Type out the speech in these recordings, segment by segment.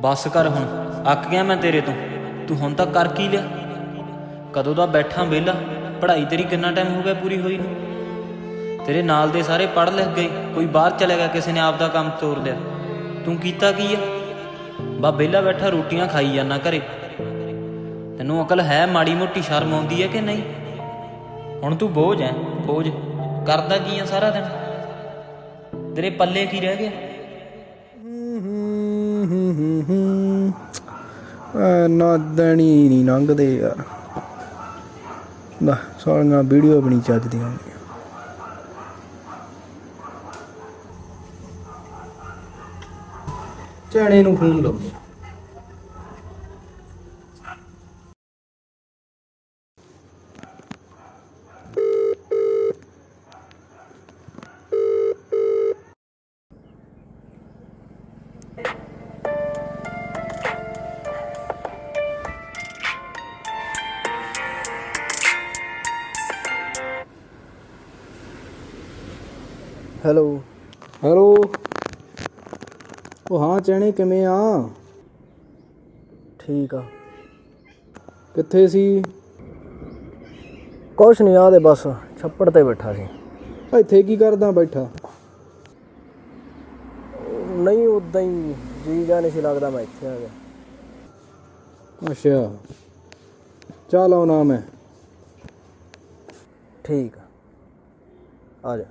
ਬਸ ਕਰ ਹੁਣ, ਅੱਕ ਗਿਆ ਮੈਂ ਤੇਰੇ ਤੋਂ। ਤੂੰ ਹੁਣ ਤੱਕ ਕਰ ਕੀ ਲਿਆ? ਕਦੋਂ ਦਾ ਬੈਠਾ ਵਿਹਲਾ, ਪੜ੍ਹਾਈ ਤੇਰੀ ਕਿੰਨਾ ਟਾਈਮ ਹੋ ਗਿਆ ਪੂਰੀ ਹੋਈ ਨੂੰ? ਤੇਰੇ ਨਾਲ ਦੇ ਸਾਰੇ ਪੜ੍ਹ ਲਿਖ ਗਏ, ਕੋਈ ਬਾਹਰ ਚਲੇ ਗਿਆ, ਕਿਸੇ ਨੇ ਆਪਦਾ ਕੰਮ ਤੋਰ ਲਿਆ। ਤੂੰ ਕੀਤਾ ਕੀ ਆ? ਬਾ ਵਿਹਲਾ ਬੈਠਾ, ਰੋਟੀਆਂ ਖਾਈ ਜਾਂਦਾ ਘਰੇ। ਤੈਨੂੰ ਅਕਲ ਹੈ ਮਾੜੀ ਮੋਟੀ, ਸ਼ਰਮ ਆਉਂਦੀ ਹੈ ਕਿ ਨਹੀਂ? ਹੁਣ ਤੂੰ ਬੋਝ ਹੈ, ਬੋਝ। ਕਰਦਾ ਕੀ ਆ ਸਾਰਾ ਦਿਨ? ਤੇਰੇ ਪੱਲੇ ਕੀ ਰਹਿ ਗਿਆ? ਨਾ ਦੇਣੀ ਨਹੀਂ ਲੰਘਦੇ ਯਾਰ। ਨਾ ਸਾਲੀਆਂ ਵੀਡੀਓ ਬਣੀ ਚੱਜਦੀਆਂ ਹੁੰਦੀਆਂ। ਝਾਣੇ ਨੂੰ ਫੋਨ ਲਾਓ। ਹੈਲੋ ਹੈਲੋ ਉਹ ਹਾਂ ਚੈਣੇ ਕਿਵੇਂ ਆ? ਠੀਕ ਆ। ਕਿੱਥੇ ਸੀ? ਕੁਛ ਨਹੀਂ ਆ ਦੇ ਬਸ ਛੱਪੜ ਤੇ ਬੈਠਾ ਸੀ। ਇੱਥੇ ਕੀ ਕਰਦਾ ਬੈਠਾ? ਨਹੀਂ ਉਦਾਂ ਹੀ ਜੀ ਜਾ ਨਹੀਂ ਸੀ ਲੱਗਦਾ ਮੈਂ ਇੱਥੇ ਆ ਗਿਆ। ਅੱਛਾ। ਚੱਲ ਆਉਣਾ ਮੈਂ। ਠੀਕ ਆ। ਆ ਜਾ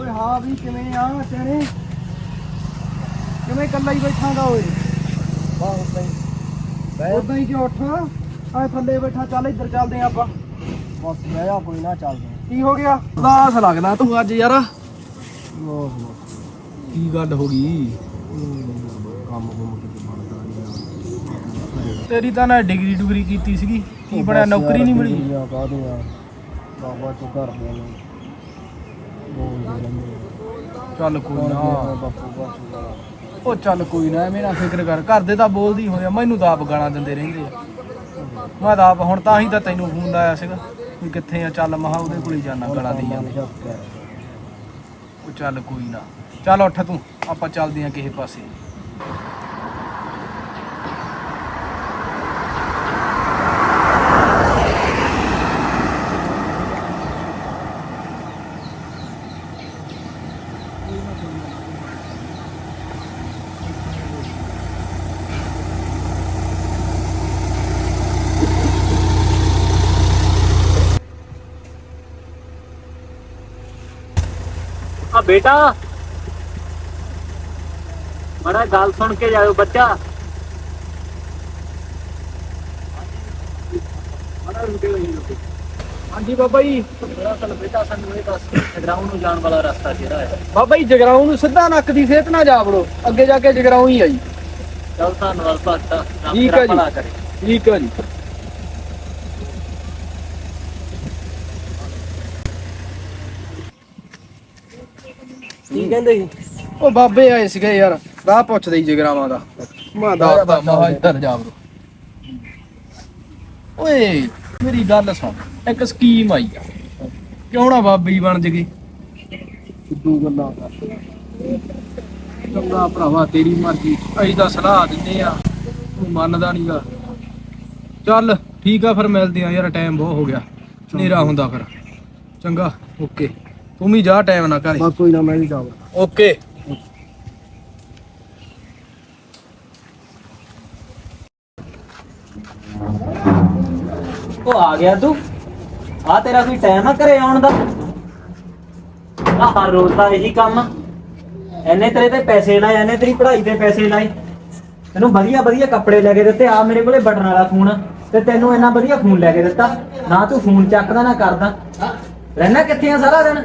ਓਏ ਹਾਂ ਵੀ ਕਿਵੇਂ ਆ ਚੈਣੇ ਕਿਵੇਂ ਇਕੱਲਾ ਹੀ ਬੈਠਾਂਗਾ ਓਏ? ਵਾਹ ਉਦਾਂ ਹੀ। ਉਦਾਂ ਹੀ ਕਿ ਉੱਠ ਆ ਥੱਲੇ ਬੈਠਾ ਚੱਲ ਇੱਧਰ ਚੱਲਦੇ ਆਂ ਆਪਾਂ। ਬਸ ਮੈਂ ਆ ਕੋਈ ਨਾ ਚੱਲਦੇ ਕੀ ਹੋ ਗਿਆ? ਉਦਾਸ ਲੱਗਦਾ ਤੂੰ ਅੱਜ ਯਾਰ। ਕੀ ਗੱਲ ਹੋ ਗਈ? ਕੰਮ ਕੁਮ ਕਿਤੇ ਬਣਦਾ ਨਹੀਂ ਤੇਰੀ ਤਾਂ ਨਾ ਡਿਗਰੀ ਡੁਗਰੀ ਕੀਤੀ ਸੀਗੀ। ਕੀ ਬਣਿਆ? ਨੌਕਰੀ ਨਹੀਂ ਮਿਲੀ? ਆ ਬਾਬਾ ਚੋਂ ਘਰ ਦੇ ਨੇ ਚੱਲ ਕੋਈ ਨਾ। ਬਾਪੂ ਬਾਪੂ ਉਹ ਚੱਲ ਕੋਈ ਨਾ, ਐਵੇਂ ਨਾ ਫਿਕਰ ਕਰ। ਘਰ ਦੇ ਤਾਂ ਬੋਲਦੀ ਹੋਏ ਆ, ਮੈਨੂੰ ਤਾਂ ਆਪ ਗਾਲਾਂ ਦਿੰਦੇ ਰਹਿੰਦੇ ਆ। ਮੈਂ ਤਾਂ ਆਪ, ਹੁਣ ਤਾਂ ਹੀ ਤਾਂ ਤੈਨੂੰ ਫੋਨ ਲਾਇਆ ਸੀਗਾ ਵੀ ਕਿੱਥੇ ਆ, ਚੱਲ ਮਹਾ ਉਹਦੇ ਕੋਲ ਹੀ ਜਾਣਾ ਗਾਲਾਂ ਦੀ ਜਾਂਦੇ ਉਹ ਚੱਲ ਕੋਈ ਨਾ। ਚੱਲ ਉੱਠ ਤੂੰ, ਆਪਾਂ ਚੱਲਦੇ ਆ ਕਿਸੇ ਪਾਸੇ। ਬੇਟਾ। ਬੜਾ ਗੱਲ ਸੁਣ ਕੇ ਜਾਇਓ ਬੱਚਾ। ਹਾਂਜੀ ਬਾਬਾ ਜੀ। ਬੜਾ ਚਲ ਬੇਟਾ ਸਾਨੂੰ ਇਹ ਦੱਸ ਗਰਾਊਂਡ ਨੂੰ ਜਾਣ ਵਾਲਾ ਰਸਤਾ ਕਿਹੜਾ ਹੈ। ਬਾਬਾ ਜੀ ਜਗਰਾਉਂ ਨੂੰ ਸਿੱਧਾ ਨੱਕ ਦੀ ਸਿਹਤ ਨਾ ਜਾ ਵੜੋ। ਅੱਗੇ ਜਾ ਕੇ ਜਗਰਾਉਂ ਹੀ ਆ ਜੀ। ਚਲ ਧੰਨਵਾਦ ਭਗਤਾ। ਠੀਕ ਹੈ ਜੀ। ਠੀਕ ਆ ਜੀ। ਕੀ ਕਹਿੰਦੇ ਸੀ? ਉਹ ਬਾਬੇ ਆਏ ਸੀਗੇ ਯਾਰ ਰਾਹ ਪੁੱਛਦੇ ਹੀ ਜਗਰਾਵਾਂ ਦਾ। ਮੈਂ ਦੱਸਦਾ ਮਹਾ ਇੱਧਰ ਜਾ ਵੜੋ ਓਏ ਮੇਰੀ ਗੱਲ ਸੁਣ ਇੱਕ ਸਕੀਮ ਆਈ ਆ। ਕਿਉਂ ਨਾ ਬਾਬੇ ਹੀ ਬਣ ਜਗੇ? ਸਿੱਧੂ ਗੱਲਾਂ ਕਰ। ਚੰਗਾ ਭਰਾਵਾ ਤੇਰੀ ਮਰਜ਼ੀ। ਅਸੀਂ ਤਾਂ ਸਲਾਹ ਦਿੰਦੇ ਆ ਤੂੰ ਮੰਨਦਾ ਨਹੀਂਗਾ ਚੱਲ ਠੀਕ ਆ ਫਿਰ ਮਿਲਦੇ ਆ ਯਾਰ ਟਾਈਮ ਬਹੁਤ ਹੋ ਗਿਆ। ਹਨੇਰਾ ਹੁੰਦਾ ਫਿਰ। ਚੰਗਾ ਓਕੇ ਤੂੰ ਵੀ ਜਾ ਟਾਈਮ ਨਾ ਘਰੇ। ਬਸ ਕੋਈ ਨਾ ਮੈਂ ਵੀ ਜਾਵਾਂ। ਓਕੇ ਉਹ ਆ ਗਿਆ ਤੂੰ? ਆ ਤੇਰਾ ਕੋਈ ਟਾਈਮ ਆ ਘਰੇ ਆਉਣ ਦਾ? ਆ ਹਰ ਰੋਜ਼ ਦਾ ਇਹੀ ਕੰਮ ਐਨੇ ਤੇਰੇ ਤੇ ਪੈਸੇ ਲਾਏ ਐਨੇ ਤੇਰੀ ਪੜ੍ਹਾਈ ਤੇ ਪੈਸੇ ਲਾਏ। ਤੈਨੂੰ ਵਧੀਆ ਵਧੀਆ ਕੱਪੜੇ ਲੈ ਕੇ ਦਿੱਤੇ। ਆ ਮੇਰੇ ਕੋਲੇ ਬਟਨ ਵਾਲਾ ਫੋਨ। ਤੇ ਤੈਨੂੰ ਇੰਨਾ ਵਧੀਆ ਫੋਨ ਲੈ ਕੇ ਦਿੱਤਾ। ਨਾ ਤੂੰ ਫੋਨ ਚੱਕਦਾ ਨਾ ਕਰਦਾ। ਰਹਿਣਾ ਕਿੱਥੇ ਆ ਸਾਰਾ ਦਿਨ?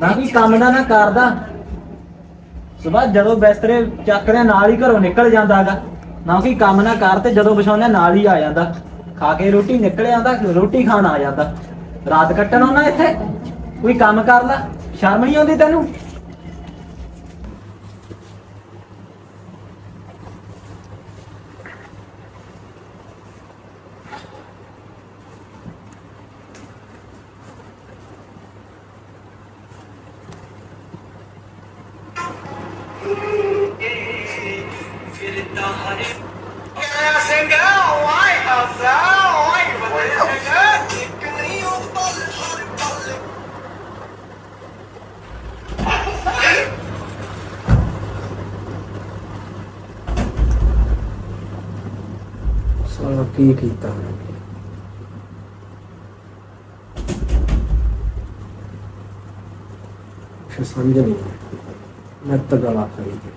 ਨਾ ਕੋਈ ਕੰਮ ਦਾ ਨਾ ਕਰਦਾ। ਸਵੇਰ ਜਦੋਂ ਬਿਸਤਰੇ ਚੱਕਦੇ ਨਾਲ ਹੀ ਘਰੋਂ ਨਿਕਲ ਜਾਂਦਾਗਾ। ਨਾ ਕਿ ਕੰਮ ਨਾ ਕਰ ਤੇ ਜਦੋਂ ਵਿਛਾਉਂਦੇ ਨਾਲ ਹੀ ਆ ਜਾਂਦਾ। ਖਾ ਕੇ ਰੋਟੀ ਨਿਕਲ ਆਉਂਦਾ, ਰੋਟੀ ਖਾਣ ਆ ਜਾਂਦਾ। ਰਾਤ ਕੱਟਣ ਆਉਣਾ ਇੱਥੇ। ਕੋਈ ਕੰਮ ਕਰ ਲੈ, ਸ਼ਰਮ ਨਹੀਂ ਆਉਂਦੀ ਤੈਨੂੰ? ਸਾਲਾ ਕੀ ਕੀਤਾ ਮੈਂ ਕੁਛ ਸਮਝ ਨਹੀਂ ਮੈਂ ਤਾਂ ਗਲਾ ਖਾਈ ਗਈ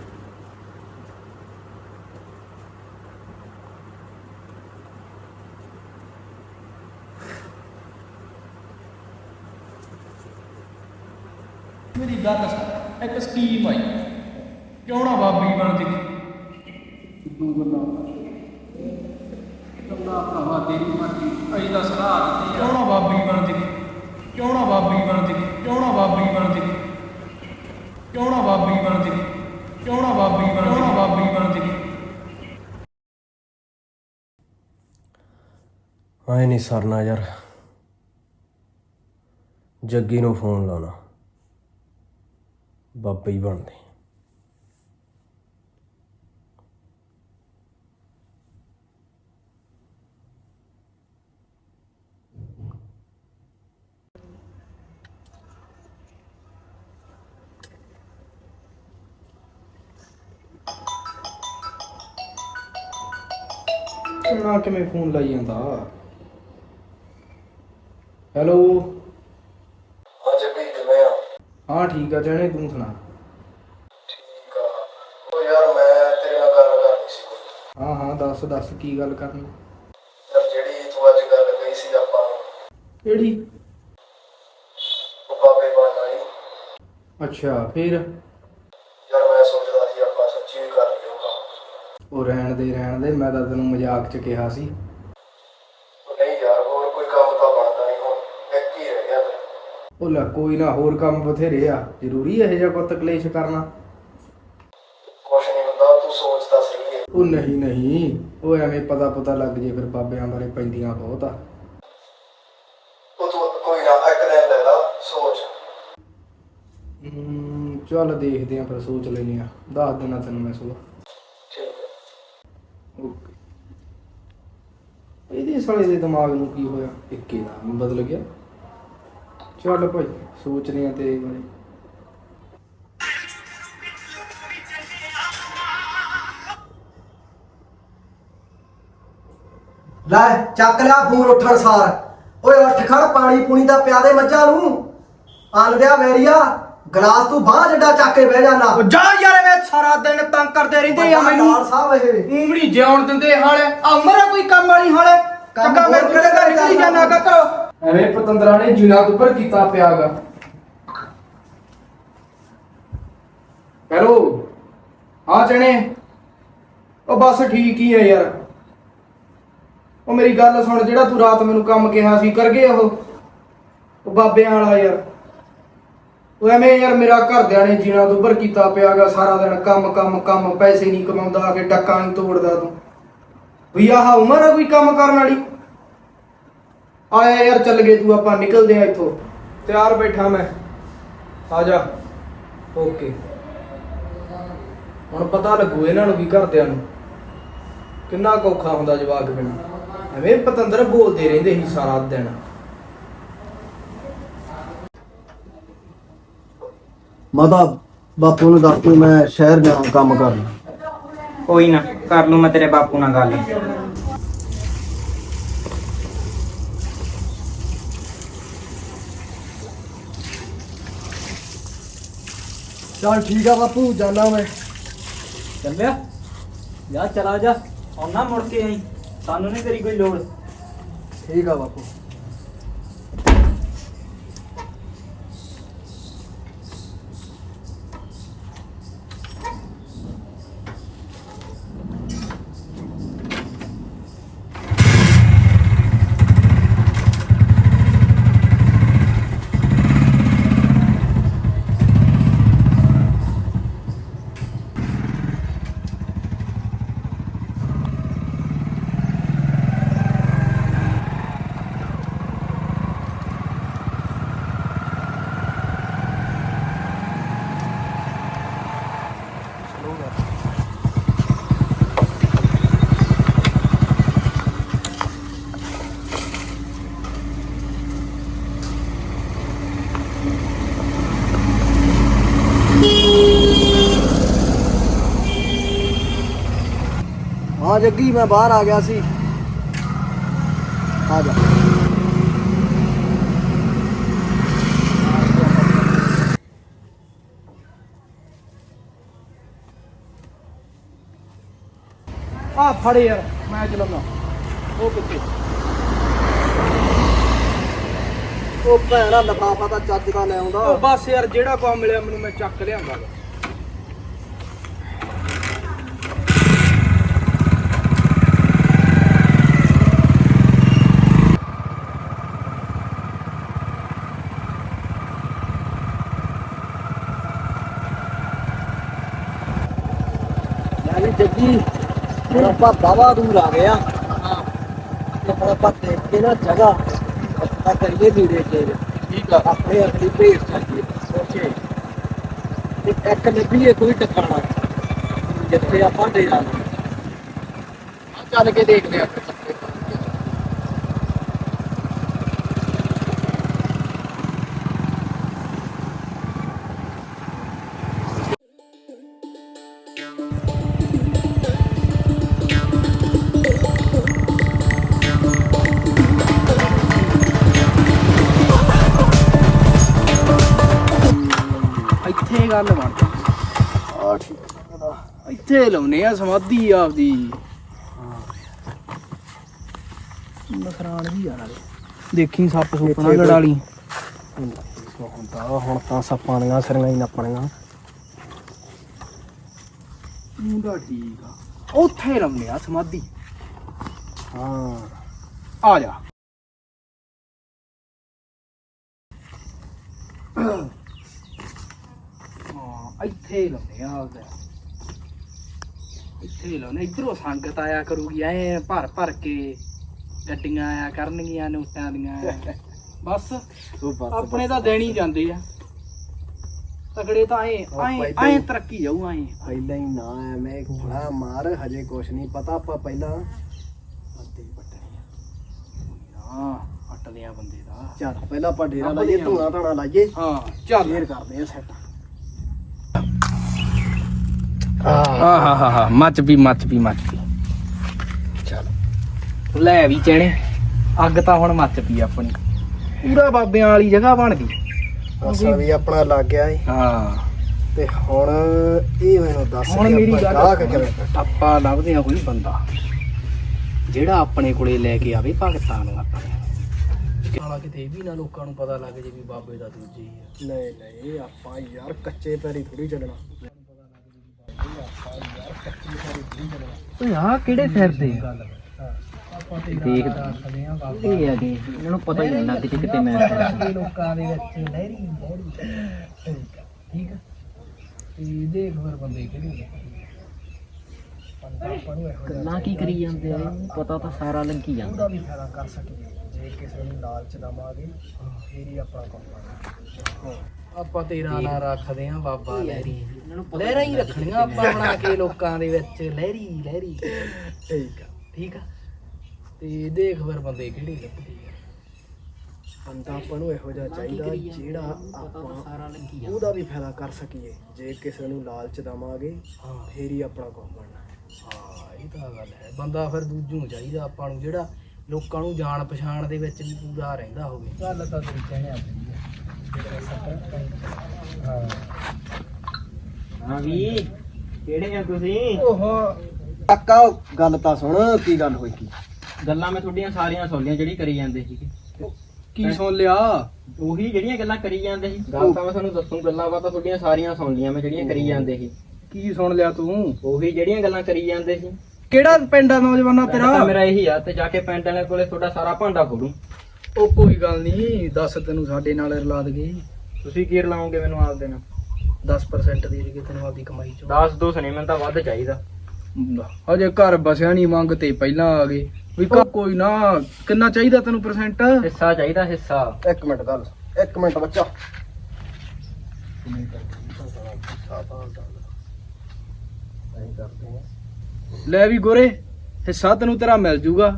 ਮੇਰੀ ਗੱਲ ਸਕੀਮ ਆਈ ਕਿਉਂ ਨਾ ਬਾਬੀ ਬਣ ਜਗੀ ਦੂ ਗੱਲਾਂ ਚੰਗਾ ਭਰਾਵਾ ਤੇਰੀ ਮਰਜ਼ੀ। ਅਈ ਦਾ ਸਲਾਹ ਦਿੱਤੀ ਕਿਉਂ ਨਾ ਬਾਬੀ ਬਣ ਜਗੀ ਕਿਉਂ ਨਾ ਬਾਬੀ ਬਣ ਜਗੀ ਕਿਉਂ ਨਾ ਬਾਬੀ ਬਣ ਜਗੀ ਕਿਉਂ ਨਾ ਬਾਬੀ ਬਣ ਜਗੀ ਕਿਉਂ ਨਾ ਬਾਬੀ ਬਣ ਕਿਉਂ ਨਾ ਬਾਬੀ ਬਣ ਜਗੀ ਆਏ ਨਹੀਂ ਸਰਨਾ ਯਾਰ। ਜੱਗੀ ਨੂੰ ਫੋਨ ਲਾਉਣਾ। ਬਾਬਾ ਹੀ ਬਣਦੇ ਸੁਣਾ ਕਿਵੇਂ ਫੋਨ ਲਾਈ ਜਾਂਦਾ? ਹੈਲੋ ਹਾਂ ਠੀਕ ਆ ਜਣੇ ਤੂੰ ਸੁਣਾ। ਠੀਕ ਆ। ਉਹ ਯਾਰ ਮੈਂ ਤੇਰੇ ਨਾਲ ਗੱਲ ਕਰਨੀ ਸੀ ਕੋਈ। ਹਾਂ ਹਾਂ ਦੱਸ ਦੱਸ ਕੀ ਗੱਲ ਕਰਨੀ? ਯਾਰ ਜਿਹੜੀ ਤੂੰ ਅੱਜ ਗੱਲ ਕਹੀ ਸੀ ਆਪਾਂ ਕਿਹੜੀ? ਉਹ ਬਾਬੇ ਬਣਨ ਵਾਲੀ। ਅੱਛਾ ਫਿਰ? ਯਾਰ ਮੈਂ ਸੋਚਦਾ ਸੀ ਆਪਾਂ ਸੱਚੀ ਵੀ ਕਰ ਲਈਏ ਉਹ ਕੰਮ। ਉਹ ਰਹਿਣ ਦੇ ਰਹਿਣ ਦੇ ਮੈਂ ਤਾਂ ਤੈਨੂੰ ਮਜ਼ਾਕ 'ਚ ਕਿਹਾ ਸੀ ਉਹ ਨਹੀਂ ਯਾਰ ਹੋਰ ਕੋਈ ਕੰਮ ਤਾਂ ਬਣਦਾ ਨਹੀਂ ਹੁਣ ਇੱਕ ਹੀ ਰਹਿ ਗਿਆ ਫਿਰ ਉਹ ਲੈ ਕੋਈ ਨਾ ਹੋਰ ਕੰਮ ਬਥੇਰੇ ਆ। ਜ਼ਰੂਰੀ ਇਹ ਜਿਹਾ ਕੋਈ ਤਕਲੀਫ ਕਰਨਾ। ਕੁਛ ਨਹੀਂ ਹੁੰਦਾ ਤੂੰ ਸੋਚ ਤਾਂ ਸਹੀ ਹੈ। ਉਹ ਨਹੀਂ ਨਹੀਂ। ਉਹ ਐਵੇਂ ਪਤਾ ਪਤਾ ਲੱਗ ਜੇ ਫਿਰ ਬਾਬਿਆਂ ਬਾਰੇ ਪੈਂਦੀਆਂ ਬਹੁਤ ਆ। ਉਹ ਤੂੰ ਕੋਈ ਨਾ ਇੱਕ ਦਿਨ ਲੈ ਲਾ ਸੋਚ। ਹਮ, ਚੱਲ ਦੇਖਦੇ ਆ ਫਿਰ ਸੋਚ ਲੈਨੇ ਆ। ਦੱਸ ਦੇਣਾ ਤੈਨੂੰ ਮੈਂ ਸੁਬਾ ਠੀਕ ਹੈ। ਓਕੇ। ਇਹਦੇ ਸਾਲੇ ਦੇ ਦਿਮਾਗ ਨੂੰ ਕੀ ਹੋਇਆ? ਇੱਕੇ ਦਾ ਬਦਲ ਗਿਆ ਚੱਲ ਭਾਈ ਸੋਚਦੇ ਆ ਤੇਰੇ ਬਾਰੇ। ਲੈ ਚੱਕ ਲਿਆ ਫੋਨ ਉੱਠਣ ਸਾਰ। ਓਏ ਉੱਠ ਖੜ ਪਾਣੀ ਪੂਣੀ ਦਾ ਪਿਆ ਦੇ ਮੱਝਾਂ ਨੂੰ। ਆਨ ਦਿਆ ਵੈਰੀਆ ਗਲਾਸ ਤੂੰ ਬਾਹ ਜੱਡਾ ਚੱਕ ਕੇ ਬਹਿ ਜਾਣਾ ਉਹ ਜਾ ਯਾਰ ਐਵੇਂ ਸਾਰਾ ਦਿਨ ਤੰਗ ਕਰਦੇ ਰਹਿੰਦੇ ਆ ਮੈਨੂੰ। ਸਰਦਾਰ ਸਾਹਿਬ ਇਹ। ਉਂਗਲੀ ਜਿਉਣ ਦਿੰਦੇ ਹਾਲੇ। ਆ ਉਮਰ ਆ ਕੋਈ ਕੰਮ ਵਾਲੀ ਹਾਲੇ। ਕੰਮ ਮੇਰੇ ਹੋਰ ਕਿਹੜਾ ਨਿਕਲੀ ਕਰਦਾ ਜਾਣਾ ਕਾ ਕਰੋ। ਐਵੇਂ ਪਤੰਦਰਾਂ ਨੇ ਜਿਨਾ ਤੋਂ ਉੱਪਰ ਕੀਤਾ ਪਿਆਗਾ। ਹੈਲੋ ਹਾਂ ਜਣੇ ਉਹ ਬਸ ਠੀਕ ਹੀ ਹੈ ਯਾਰ। ਉਹ ਮੇਰੀ ਗੱਲ ਸੁਣ, ਜਿਹੜਾ ਤੂੰ ਰਾਤ ਮੈਨੂੰ ਕੰਮ ਕਿਹਾ ਸੀ, ਕਰ ਗਏ ਉਹ। ਉਹ ਬਾਬਿਆਂ ਵਾਲਾ ਯਾਰ। ਉਹ ਐਵੇਂ ਯਾਰ ਮੇਰਾ ਘਰਦਿਆਂ ਨੇ ਜੀਣਾ ਤੋਂ ਉੱਪਰ ਕੀਤਾ ਪਿਆਗਾ, ਸਾਰਾ ਦਿਨ ਕੰਮ ਕੰਮ ਕੰਮ, ਪੈਸੇ ਨਹੀਂ ਕਮਾਉਂਦਾ, ਆ ਕੇ ਡੱਕਾ ਨਹੀਂ ਤੋੜਦਾ ਤੂੰ। ਵੀ ਆਹ ਉਮਰ ਆ ਕੋਈ ਕੰਮ ਕਰਨ ਵਾਲੀ? ਆਇਆ ਯਾਰ ਚੱਲ ਗਏ ਤੂੰ ਆਪਾਂ ਨਿਕਲਦੇ ਆ ਇੱਥੋਂ। ਤਿਆਰ ਬੈਠਾ ਮੈਂ। ਆ ਜਾ। ਓਕੇ। ਹੁਣ ਪਤਾ ਲੱਗੂ ਇਹਨਾਂ ਨੂੰ ਵੀ ਘਰਦਿਆਂ ਨੂੰ। ਕਿੰਨਾ ਕੁ ਔਖਾ ਹੁੰਦਾ ਜਵਾਕ ਬਿਨਾ। ਐਵੇਂ ਪਤੰਦਰ ਬੋਲਦੇ ਰਹਿੰਦੇ ਸੀ ਸਾਰਾ ਦਿਨ। ਮਾਤਾ ਬਾਪੂ ਨੂੰ ਦੱਸ ਤੂੰ ਮੈਂ ਸ਼ਹਿਰ ਜਾਣਾ ਕੰਮ ਕਰਨ। ਕੋਈ ਨਾ ਕਰ ਲੂ ਮੈਂ ਤੇਰੇ ਬਾਪੂ ਨਾਲ ਗੱਲ। ਚਲ ਠੀਕ ਆ ਬਾਪੂ ਜਾਣਾ ਮੈਂ। ਚੱਲਿਆ ਜਾ ਚਲਾ ਜਾ। ਆਉਣਾ ਮੁੜ ਕੇ ਆਈ। ਸਾਨੂੰ ਨਹੀਂ ਤੇਰੀ ਕੋਈ ਲੋੜ। ਠੀਕ ਆ ਬਾਪੂ। ਹਾਂ ਜੱਗੀ, ਮੈਂ ਬਾਹਰ ਆ ਗਿਆ ਸੀ। ਆ ਜਾ। ਆ ਫੜੇ ਯਾਰ, ਮੈਂ ਚਲਾਉਣਾ ਉਹ ਕਿੱਥੇ? ਉਹ ਭੈਣਾ ਲਫਾਫਾ ਤਾਂ ਚੱਜ ਦਾ ਲੈ ਆਉਂਦਾ। ਉਹ ਬਸ ਯਾਰ, ਜਿਹੜਾ ਕੰਮ ਮਿਲਿਆ ਮੈਨੂੰ ਮੈਂ ਚੱਕ ਲਿਆਂਦਾ। ਗਾ। ਜੱਗੀ ਹੁਣ ਆਪਾਂ ਬਾਵਾ ਦੂਰ ਆ ਗਏ ਆ। ਤੇ ਹੁਣ ਆਪਾਂ ਦੇਖ ਕੇ ਨਾ ਜਗ੍ਹਾ ਆਪਾਂ ਕਰੀਏ ਵੀਰੇ ਕੇ ਠੀਕ ਆ। ਆਪਣੇ ਅਗਲੀ ਭੇਜ ਚੱਲੀਏ ਓਕੇ। ਤੇ ਇੱਕ ਲੱਭੀਏ ਕੋਈ ਟੱਕਰਨਾ ਜਿੱਥੇ ਆਪਾਂ ਡੇਰਾ। ਚੱਲ ਕੇ ਦੇਖਦੇ ਆ ਇੱਥੇ ਗੱਲ ਬਣ ਆ ਠੀਕ ਇੱਥੇ ਲਾਉਨੇ ਆ ਸਮਾਧੀ ਆਪਦੀ। ਨਖਰਾਨ ਵੀ ਆ ਨਾਲੇ। ਦੇਖੀ ਸੱਪ ਸੁੱਪ ਨਾ ਇੱਥੇ ਲੜਾ ਲਈ ਹੁੰਦਾ ਹੁਣ ਤਾਂ ਸੱਪਾਂ ਦੀਆਂ ਸਰੀਆਂ ਹੀ ਨੱਪਣੀਆਂ। ਮੁੰਡਾ ਠੀਕ ਆ। ਉੱਥੇ ਲਾਉਨੇ ਆ ਸਮਾਧੀ। ਹਾਂ। ਆ ਜਾ। ਹਾਂ ਇੱਥੇ ਲਾਉਨੇ ਆ ਉਹਦੇ ਇੱਥੇ ਲਾਉਨੇ ਇਧਰੋਂ ਸੰਗਤ ਆਇਆ ਕਰੂਗੀ ਐ ਭਰ ਭਰ ਕੇ ਗੱਡੀਆਂ ਆਇਆ ਕਰਨਗੀਆਂ ਨੋਟਾਂ ਦੀਆਂ। ਬਸ ਉਹ ਬਸ ਆਪਣੇ ਤਾਂ ਦੇਣੀ ਜਾਂਦੇ ਆ। ਤਗੜੇ ਤਾਂ ਐ ਐ ਐ ਹੀ- ਤਰੱਕੀ ਜਾਊ ਐ। ਪਹਿਲਾਂ ਹੀ ਨਾ ਐਵੇਂ ਘੋੜਾ ਮਾਰ ਹਜੇ ਕੁਛ ਨਹੀਂ ਪਤਾ ਆਪਾਂ ਪਹਿਲਾਂ ਪੱਟਣੀ ਆ। ਹਾਂ ਹਟਦੇ ਆ ਬੰਦੇ ਦਾ। ਚੱਲ ਪਹਿਲਾਂ ਆਪਾਂ ਡੇਰਾ ਲਾਈਏ ਧੂਣਾ ਧਾਣਾ ਲਾਈਏ। ਹਾਂ ਚੱਲ। ਫੇਰ ਕਰਦੇ ਆ ਸੈੱਟ। ਹਾਂ ਹਾਂ ਹਾਂ ਹਾਂ ਮੱਚ ਵੀ ਮੱਚ ਵੀ ਮੱਚ ਵੀ ਚਲ। ਲੈ ਵੀ ਚੈਣੇ ਅੱਗ ਤਾਂ ਹੁਣ ਮੱਚ ਪਈ ਆਪਣੀ। ਪੂਰਾ ਬਾਬਿਆਂ ਵਾਲੀ ਜਗ੍ਹਾ ਬਣ ਗਈ। ਅਸਾਂ ਵੀ ਆਪਣਾ ਲੱਗ ਗਿਆ ਏ। ਹਾਂ। ਤੇ ਹੁਣ ਇਹ ਮੈਨੂੰ ਦੱਸ ਹੁਣ ਮੇਰੀ ਆਪਾਂ ਗੱਲ ਸੁਣ। ਆਪਾਂ ਲੱਭਦੇ ਆ ਕੋਈ ਬੰਦਾ। ਜਿਹੜਾ ਆਪਣੇ ਕੋਲੇ ਲੈ ਕੇ ਆਵੇ ਪਾਕਿਸਤਾਨ ਨੂੰ ਆਪਣੇ ਹਾਲਾ ਕਿਤੇ ਇਹ ਵੀ ਨਾ ਲੋਕਾਂ ਨੂੰ ਪਤਾ ਲੱਗ ਜੇ ਵੀ ਬਾਬੇ ਦਾ ਦੂਜੇ ਹੀ ਆ। ਨਹੀਂ ਨਹੀਂ ਆਪਾਂ ਯਾਰ ਕੱਚੇ ਪੈਰੀ ਥੋੜੀ ਚੱਲਣਾ। ਓਏ ਆ ਕਿਹੜੇ ਸਿਰ ਤੇ? ਦੇਖਦਾ। ਇਹ ਆ ਇਹਨਾਂ ਨੂੰ ਪਤਾ ਹੀ ਨਹੀਂ ਲੱਗ ਜੇ ਕਿਤੇ ਮੈਂ ਲੋਕਾਂ ਦੇ ਵਿੱਚ ਲਹਿਰੀ ਲਹਿਰੀ ਠੀਕ ਆ ਤੇ ਦੇਖ ਫਿਰ ਬੰਦੇ ਕਿਹੜੇ ਗੱਲਾਂ ਕੀ ਕਰੀ ਜਾਂਦੇ ਆ ਇਹਨੂੰ ਪਤਾ ਤਾਂ ਸਾਰਾ ਲੱਗੀ ਜਾਂਦਾ। ਉਹਦਾ ਵੀ ਫਾਇਦਾ ਕਰ ਸਕੀਏ। ਜੇ ਕਿਸੇ ਨੂੰ ਲਾਲਚ ਦਵਾਂਗੇ ਫੇਰ ਹੀ ਆਪਣਾ ਕੰਮ ਬਣਨਾ ਆਪਾਂ ਤੇਰਾ ਨਾਂ ਰੱਖਦੇ ਆ ਬਾਬਾ ਲਹਿਰੀ। ਲਹਿਰਾਂ ਹੀ ਰੱਖਣੀਆਂ ਆਪਾਂ ਬਣਾ ਕੇ ਲੋਕਾਂ ਦੇ ਵਿੱਚ। ਲਹਿਰੀ ਲਹਿਰੀ। ਠੀਕ ਆ। ਠੀਕ ਆ? ਤੇ ਦੇਖ ਫਿਰ ਬੰਦੇ ਕਿਹੜੇ ਲੱਭਦੇ ਆ। ਬੰਦਾ ਆਪਾਂ ਨੂੰ ਇਹੋ ਜਿਹਾ ਚਾਹੀਦਾ ਜਿਹੜਾ ਆਪਾਂ ਉਹਦਾ ਵੀ ਫਾਇਦਾ ਕਰ ਸਕੀਏ। ਜੇ ਕਿਸੇ ਨੂੰ ਲਾਲਚ ਦਵਾਂਗੇ ਫੇਰ ਹੀ ਆਪਣਾ ਕੰਮ ਬਣਨਾ। ਹਾਂ ਇਹ ਤਾਂ ਗੱਲ ਹੈ। ਬੰਦਾ ਫਿਰ ਦੂਜੂ ਚਾਹੀਦਾ ਆਪਾਂ ਨੂੰ ਜਿਹੜਾ ਲੋਕਾਂ ਨੂੰ ਜਾਣ ਪਛਾਣ ਦੇ ਵਿੱਚ ਵੀ ਪੂਰਾ ਰਹਿੰਦਾ ਹੋਵੇ। ਗੱਲ ਤਾਂ ਤੇਰੀ ਕਹਿਣੇ ਆਪਣੀ ਹਾਂ ਵੀ ਕਿਹੜੇ ਆ ਤੁਸੀਂ? ਓਹੋ। ਕਾਕਾ ਗੱਲ ਤਾਂ ਸੁਣ ਕੀ ਗੱਲ ਹੋਈ ਕੀ ਗੱਲਾਂ ਮੈਂ ਤੁਹਾਡੀਆਂ ਸਾਰੀਆਂ ਸੁਣ ਲਈਆਂ ਜਿਹੜੀ ਕਰੀ ਜਾਂਦੇ ਸੀਗੇ। ਕੀ ਸੁਣ ਲਿਆ? ਉਹੀ ਜਿਹੜੀਆਂ ਗੱਲਾਂ ਕਰੀ ਜਾਂਦੇ ਸੀ। ਗੱਲ ਤਾਂ ਮੈਂ ਤੁਹਾਨੂੰ ਦੱਸੂ ਗੱਲਾਂ ਬਾਤਾਂ ਤੁਹਾਡੀਆਂ ਸਾਰੀਆਂ ਸੁਣ ਲਈਆਂ ਮੈਂ ਜਿਹੜੀਆਂ ਕਰੀ ਜਾਂਦੇ ਸੀ। ਕੀ ਸੁਣ ਲਿਆ ਤੂੰ? ਉਹੀ ਜਿਹੜੀਆਂ ਗੱਲਾਂ ਕਰੀ ਜਾਂਦੇ ਸੀ। ਕਿਹੜਾ ਪਿੰਡ ਆ ਨੌਜਵਾਨਾ ਤਾਂ ਤੇਰਾ? ਮੇਰਾ ਇਹੀ ਆ ਤੇ ਜਾ ਕੇ ਪਿੰਡ ਵਾਲਿਆਂ ਕੋਲੇ ਤੁਹਾਡਾ ਸਾਰਾ ਭਾਂਡਾ ਫੋੜੂ ਉਹ ਕੋਈ ਗੱਲ ਨਹੀਂ ਦੱਸ ਤੈਨੂੰ ਸਾਡੇ ਨਾਲ ਰਲਾ ਦਗੇ ਤੁਸੀਂ ਕੀ ਰਲਾਓਗੇ ਮੈਨੂੰ ਆਪ ਦੇ ਨਾਲ 10% ਦੇ ਦੇਗੇ ਤੈਨੂੰ ਆਪਦੀ ਕਮਾਈ ਚੋਂ। 10 ਦੋ ਸਨੇ ਮੈਨੂੰ ਤਾਂ ਵੱਧ ਚਾਹੀਦਾ। ਹਜੇ ਘਰ ਬਸਿਆ ਨਹੀਂ ਮੰਗ ਤੇ ਪਹਿਲਾਂ ਆ ਗਏ। ਵੀ ਘਰ ਕੋਈ ਨਾ ਕਿੰਨਾ ਚਾਹੀਦਾ ਤੈਨੂੰ ਪਰਸੈਂਟ ਹਿੱਸਾ ਚਾਹੀਦਾ ਹਿੱਸਾ। ਇੱਕ ਮਿੰਟ ਗੱਲ ਇੱਕ ਮਿੰਟ ਬੱਚਾ। ਲੈ ਵੀ ਗੋਰੇ ਹਿੱਸਾ ਤੈਨੂੰ ਤੇਰਾ ਮਿਲ ਜੂਗਾ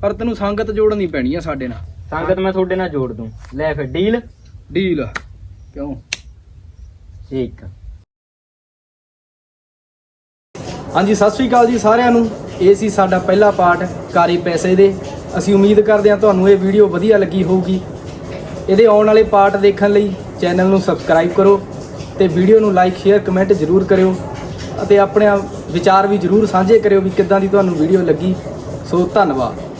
ਪਰ ਤੈਨੂੰ ਸੰਗਤ ਜੋੜਨੀ ਪੈਣੀ ਆ ਸਾਡੇ ਨਾਲ। ਸੰਗਤ ਮੈਂ ਤੁਹਾਡੇ ਨਾਲ ਜੋੜ ਦੂੰ। ਲੈ ਫਿਰ ਡੀਲ? ਡੀਲ। ਕਿਉਂ? ਠੀਕ ਹਾਂਜੀ ਸਤਿ ਸ੍ਰੀ ਅਕਾਲ ਜੀ ਸਾਰਿਆਂ ਨੂੰ। ਇਹ ਸੀ ਸਾਡਾ ਪਹਿਲਾ ਪਾਰਟ ਕਾਰੀ ਪੈਸੇ ਦੇ। ਅਸੀਂ ਉਮੀਦ ਕਰਦੇ ਹਾਂ ਤੁਹਾਨੂੰ ਇਹ ਵੀਡੀਓ ਵਧੀਆ ਲੱਗੀ ਹੋਊਗੀ। ਇਹਦੇ ਆਉਣ ਵਾਲੇ ਪਾਰਟ ਦੇਖਣ ਲਈ ਚੈਨਲ ਨੂੰ ਸਬਸਕ੍ਰਾਈਬ ਕਰੋ ਤੇ ਵੀਡੀਓ ਨੂੰ ਲਾਈਕ ਸ਼ੇਅਰ ਕਮੈਂਟ ਜ਼ਰੂਰ ਕਰਿਓ ਅਤੇ ਆਪਣੇ ਵਿਚਾਰ ਵੀ ਜ਼ਰੂਰ ਸਾਂਝੇ ਕਰਿਓ ਵੀ ਕਿੱਦਾਂ ਦੀ ਤੁਹਾਨੂੰ ਵੀਡੀਓ ਲੱਗੀ। ਸੋ ਧੰਨਵਾਦ।